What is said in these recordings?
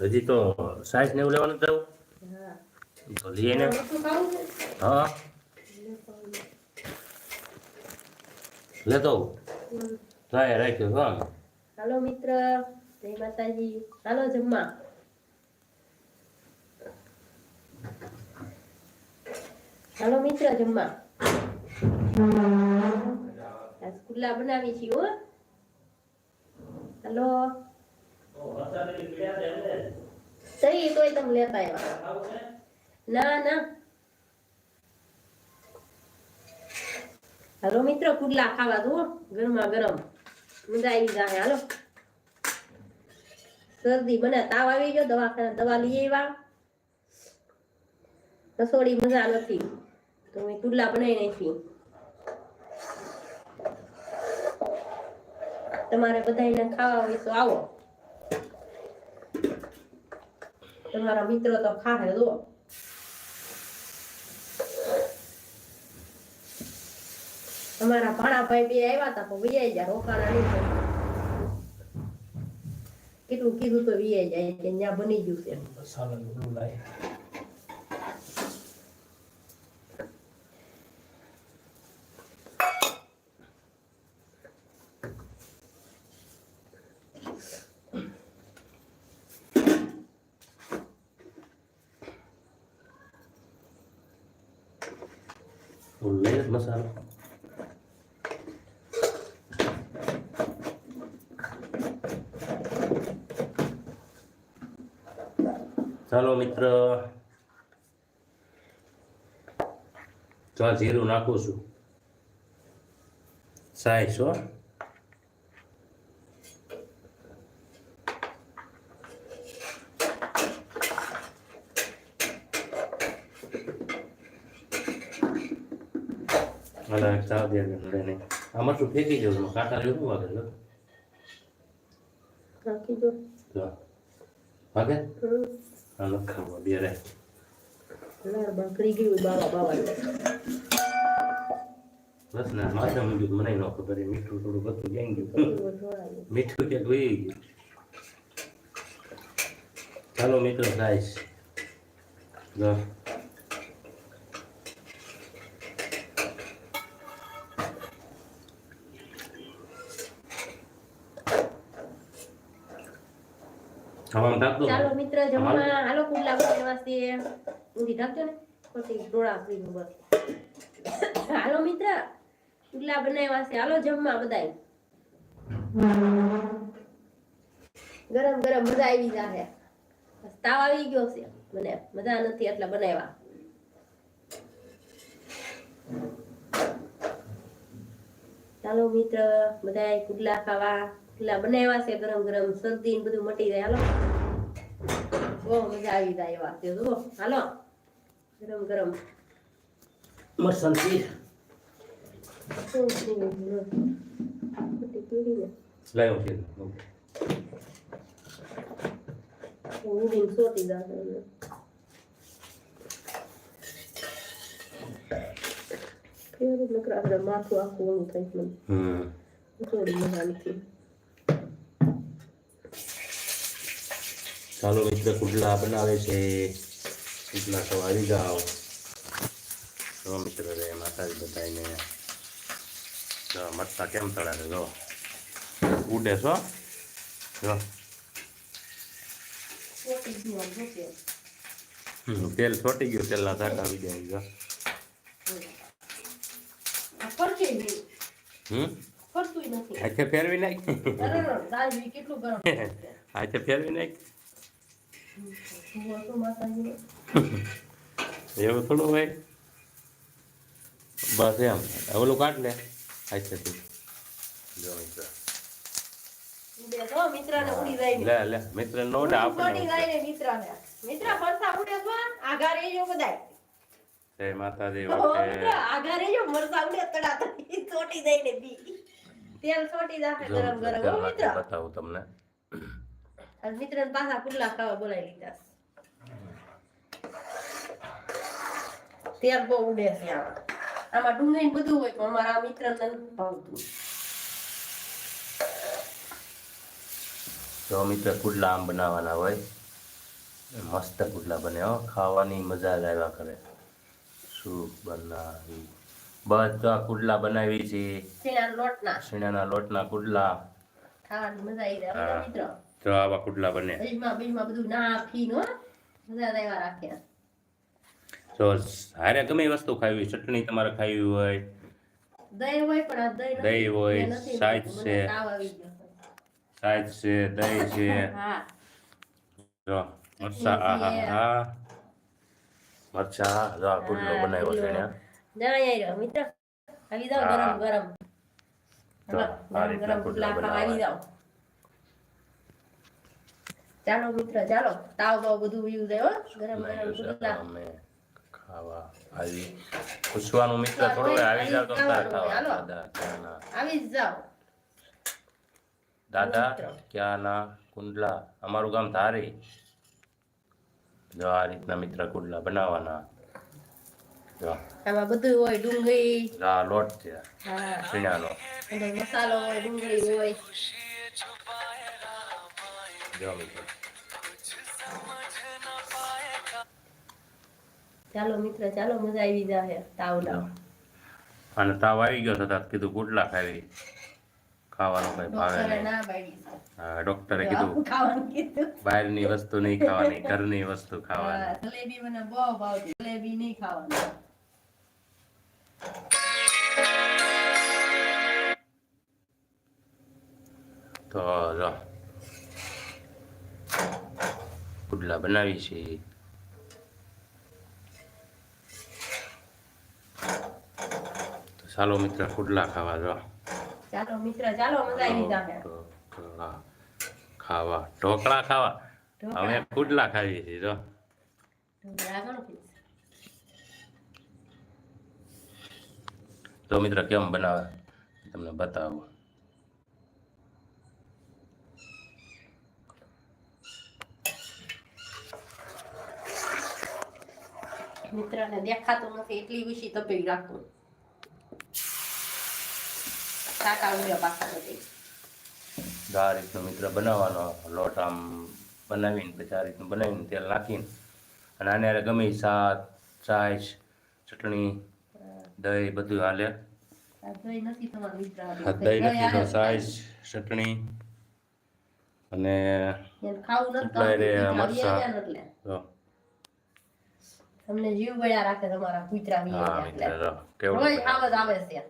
હજી તો સાઈઠ ને એવું લેવાનું જવું તો લઈએ ને. હા. લેતો હમ. રાખ્યો, હા. હાલો, મિત્ર. જય માતાજી. હાલો, જમવા. હાલો, મિત્ર, જમવા. રસગુલ્લા બનાવી છીએ, હો. હાલો. તઈ તોય તમે લેતા આવ્યા ના ના. હાલો મિત્ર, પુડલા ખાવા દો ગરમા ગરમ મજા આવી જાય હાલો. શરદી મને તાવ આવી ગયો, દવાખાના દવા લઈ આવ્યા રસોડી મજા નથી. તો મેં પુડલા બનાવી નાખી. તમારે બધાને ખાવા હોય તો આવો. તમારા મિત્રો તો ખાહે દો તમારા ભાણા ભાઈ બે આવ્યા હતા પણ વિયાઈ જાય રોકાણા નહીં. કેટલું કીધું તો વિયાઈ જાય, કે ત્યાં બની ગયું છે. લઈએ મસાલો ચાલો મિત્ર આ જીરું નાખું છું સાઈસ હો અલા ચા દે ને નહીં. આમાં શું ફેંકી જવું કાંટા જેવું વાગે જો. વાગે? હમ. આ લખાવા બે રે લાર બાકરી ગયું બાવા બાવા. બસ ના માથા મૂક્યું મને ન ખબર મીઠું થોડું બધું જાય ગયું. મીઠું ક્યાંક વહી ગયું. ચાલો મિત્રો ગાઈસ. જો. હવામાં ઢાંક દો ચાલો મિત્ર જમવા હાલો કુડલા છે. ઊંધી ઢાકજો ને. ખોટી ડોળા પીને બસ. હાલો મિત્ર કુડલા બનાવ્યા છે. હાલો જમવા બધાય. ગરમ ગરમ મજા આવી જાહે. તાવ આવી ગયો છે. મને મજા નથી એટલે બનાવ્યા ચાલો મિત્ર બધા કુડલા ખાવા. કુડલા બનાવ્યા છે ગરમ ગરમ શરદી ને બધું મટી જાય. હાલો. બહુ મજા આવી જાય એવા તે જુઓ. હાલો. ગરમ ગરમ. મરસાં તીર ખોટી પીડી ને લાવ્યો છે સોતી જાશે આખું ઓલું થાય છે મને. હમ. થોડી મજા નથી ચાલો મિત્ર કુડલા બનાવે છે. કુટલા તો આવી જાઓ. જો મિત્ર રે માતાજી બધાને. મરતા કેમ તળાવે જો. ઉડે છો જો. તેલ છોટી ગયું તેલના ધાકા આવી જાય જો. હાથે ફેરવી નાખ? કેટલું. હાથે ફેરવી નાખ. એવું થોડું હોય? બસ એમ. ઓલું કાઢ લે. જો મિત્ર જાય ને. આપણે ઉડે માતાજી ઓ, વખતે મિત્ર, આઘા રહેજો, મરચાં ઉડે તડાતડી, ચોંટી જાય ને બી. તેલ ચોંટી જાશે ગરમ ગરમ. મિત્ર. બતાવું તમને. આજ મિત્રને પાછા પુડલા ખાવા બોલાવી લીધા તેલ બહુ ઉડે છે આમાં આમાં ડુંગળી બધું હોય પણ અમારા મિત્રને નથી ભાવતું તો મિત્ર કુડલા આમ બનાવવાના હોય મસ્ત કુડલા બને હો ખાવાની મજા આવ્યા કરે સૂપ બનાવી બધા કુડલા બનાવી છે શીણાના લોટના શીણાના લોટના કુડલા ખાવાની મજા આવી જાય મિત્રો જો આવા કુડલા બને. બધું નાખીને રાખ્યા. જો હારે ગમે વસ્તુ ખાવી હોય, ચટણી તમારે ખાવી હોય દહીં હોય પણ દહીં હોય, મને છે. સાઈઝ છે દહીં છે. જો મરચા આ હા. મરચા જો આ બનાવ્યો છે આવ્યો મિત્ર આવી જાઓ ગરમ ગરમ. તો ગરમ ગરમ પુડલા આવી બનાવવાના. ચાલો મિત્ર ચાલો. તાવ બાવ બધું વયું દેવો ગરમ ગરમ પુડલા ખાવા. આવી પૂછવાનું મિત્ર થોડું આવી જાવ તો ખાવા દાદા આવી જ દાદા મિત્ર. ક્યાંના? કુંડલા. અમારું ગામ ધારી. જો આ રીતના મિત્ર કુંડલા બનાવવાના. જો. આમાં બધું હોય ડુંગળી. લોટ છે. હા. સીણાનો. મસાલો હોય ડુંગળી હોય. જો મિત્ર. ચાલો મિત્ર ચાલો મજા આવી જાય તાવ ના અને તાવ આવી ગયો હતા કીધું કુંડલા ખાવી. ખાવાનું કઈ ભાવે ડોક્ટરે નહીં. કીધું ખાવાનું કીધું. બહારની વસ્તુ નહીં ખાવાની ઘરની વસ્તુ ખાવાની. જલેબી મને બહુ ભાવતી જલેબી નહીં ખાવાની. તો જો. પુડલા બનાવી છે ચાલો મિત્ર પુડલા ખાવા જો. ચાલો મિત્ર ચાલો મજા આવી ઢોકળા ખાવા. ઢોકળા ખાવા. હવે અમે ખાવી છે જો. તો મિત્ર કેમ બનાવે? તમને બતાવું. મિત્રને દેખાતું નથી એટલી વિશી તપેલી રાખવું કાકા ઉડ્યા પાછા જો આ રીતનો મિત્ર બનાવવાનો લોટ આમ બનાવીને પછી આ રીતનું બનાવીને તેલ નાખીને અને આને હારે ગમે શાક છાશ ચટણી દહીં બધું હાલે. દહીં નથી તમારા મિત્ર દહીં નથી તો છાશ ચટણી અને મરચાં. તમને જીવ ગયા રાખે તમારા કૂતરા રોજ આવે આવે છે.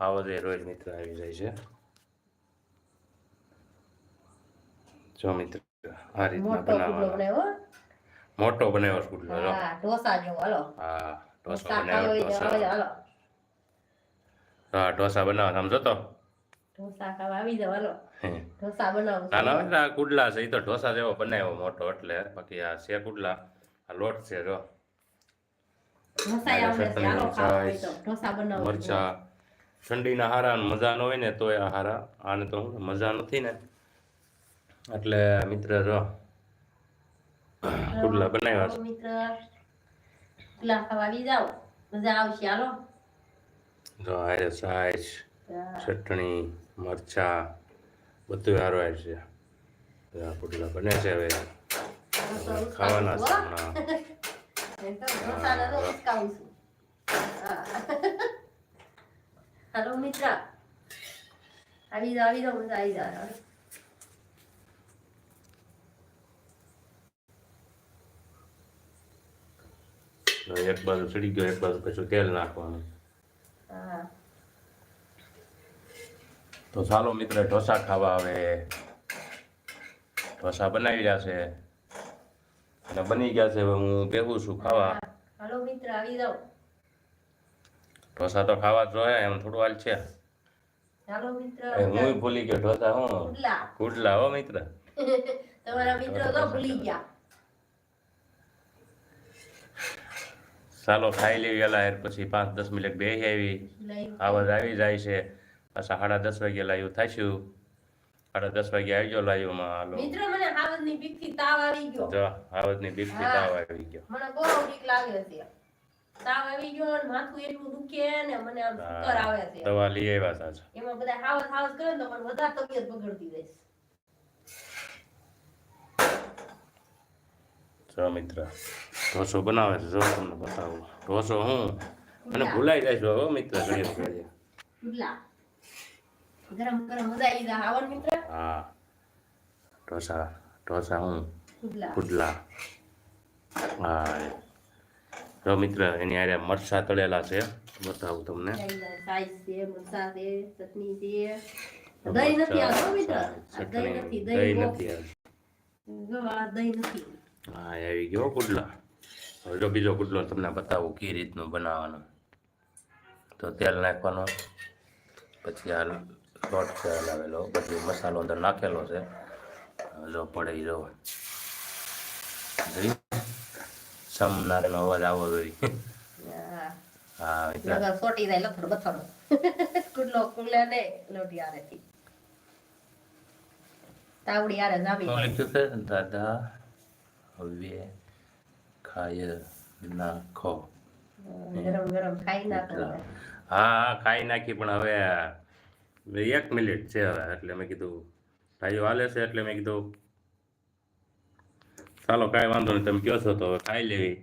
આવો દે રોજ મિત્ર આવી જાય છે. જો મિત્ર આ રીતના બનાવવાનો. મોટો બનાવ્યો છે હા ઢોસા જો હાલો. હા ઢોસા બનાવ્યો ઢોસા. હાલો. હા ઢોસા બનાવવા સમજો તો. ઢોસા ખાવા આવી જાવ હાલો. ઢોસા બનાવું ના ના કુડલા છે એ તો ઢોસા જેવો બનાવ્યો મોટો એટલે બાકી આ છે કુડલા આ લોટ છે જો. ઢોસા આવડે છે હાલો ખાવા બનાવું મરચા ઠંડીના હારા મજા ન હોય ને તોય આ હારા. આને તો મજા નથી ને. એટલે મિત્ર રહ પુડલા બનાવ્યા છે. મિત્ર પુડલા ખાવા આવી જાઓ. મજા આવશે હાલો. જો હારે સાઈજ ચટણી મરચા બધું હારો આવે છે. આ પુડલા બને છે હવે. ખાવાના છું, હમણાં હો. એમ તો ઢોસાને તો ઉચકાવું છું. હા. હાલો મિત્ર આવી જાવ આવી જાવ મજા આવી જાય એક બાજુ ચડી ગયો એક બાજુ પછી તેલ નાખવાનું. તો ચાલો મિત્ર ઢોસા ખાવા આવે. ઢોસા બનાવી રહ્યા છે. અને બની ગયા છે હવે હું બેહું છું ખાવા. હાલો મિત્ર આવી જાવ ઢોસા તો ખાવા જોઈએ એમ થોડું હાલ છે. મિત્ર હું ભૂલી ગયો ઢોસા હું? કુડલા. હો મિત્ર. તમારા મિત્રો તો ભૂલી ગયા. ચાલો ખાઈ લેવી વેલા પછી પાંચ દસ મિનિટ બે આવી. આવાજ આવી જાય છે. પાછા સાડા દસ વાગે લાઈવ થાશું. સાડા દસ વાગે આવી ગયો લાઈવમાં હાલો. મિત્રો મને હાવજની બીકથી તાવ આવી ગયો. જો આવજની બીકથી તાવ આવી ગયો. મને બહુ બીક લાગે છે. તાવ આવી ગયો ને માથું એટલું દુખે ને મને આમ ચક્કર આવે છે. દવા લઈ આવ્યા સાચ એમાં બધા હાવસ હાવસ કરે તો મને વધારે તબિયત બગડતી જાય જો મિત્ર ઢોસો બનાવે છે જો તમને બતાવું. ઢોસો હું? મને ભૂલાઈ જાય છે હો મિત્ર ઘણી ગરમ ગરમ મજા આવી જાય. આવન મિત્ર. હા. ઢોસા ઢોસા હું? પુડલા. હા જો મિત્ર એની આરે મરસા તળેલા છે. બતાવું તમને. હા આવી ગયો કુડલા હવે જો બીજો કુડલો તમને બતાવું કઈ રીતનું બનાવવાનું. તો તેલ નાખવાનો. પછી આ લોટ છે લાવેલો. પછી મસાલો અંદર નાખેલો છે. જો પડે જો. જોઈ? સમ નારેનો અવાજ આવવો જોઈએ હા હા મિત્ર જાય લથડ બથડ કુડલો કુલે ને લોટી આરે થી તાવડી આરે જામી તો લખ્યું દાદા હવે ખાય નાખો ગરમ ગરમ ખાઈ નાખો હા હા ખાઈ નાખી પણ હવે એક મિનિટ છે હવે એટલે મેં કીધું ભાઈઓ હાલે છે એટલે મેં કીધું ચાલો કાંઈ વાંધો નહીં તમે કહો છો તો હવે ખાઈ લેવી.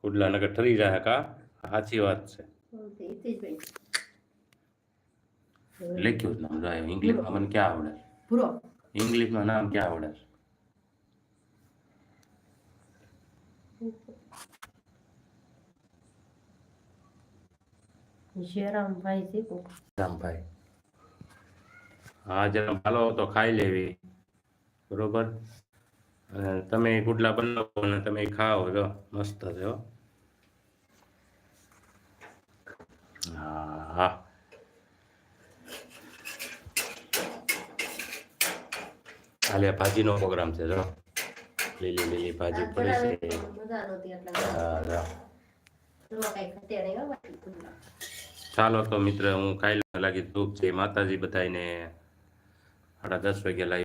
કુડલા નગર ઠરી જાય કા? સાચી વાત છે. લખ્યું જ નામ જાય ઇંગ્લિશમાં મને ક્યાં આવડે? પૂરો ઇંગ્લિશમાં નામ ક્યાં આવડે? શીખો રામભાઈ હા જરા હાલો તો ખાઈ લેવી. બરોબર? તમે ગુડલા બનાવો અને તમે ખાઓ જો મસ્ત છે હો. હા હા. ભાજીનો પ્રોગ્રામ છે જો. લીલી લીલી ભાજી પડી છે. ચાલો તો મિત્ર હું ખાઈ લાગી ધૂપ છે. માતાજી બધાને સાડા દસ વાગે લાવી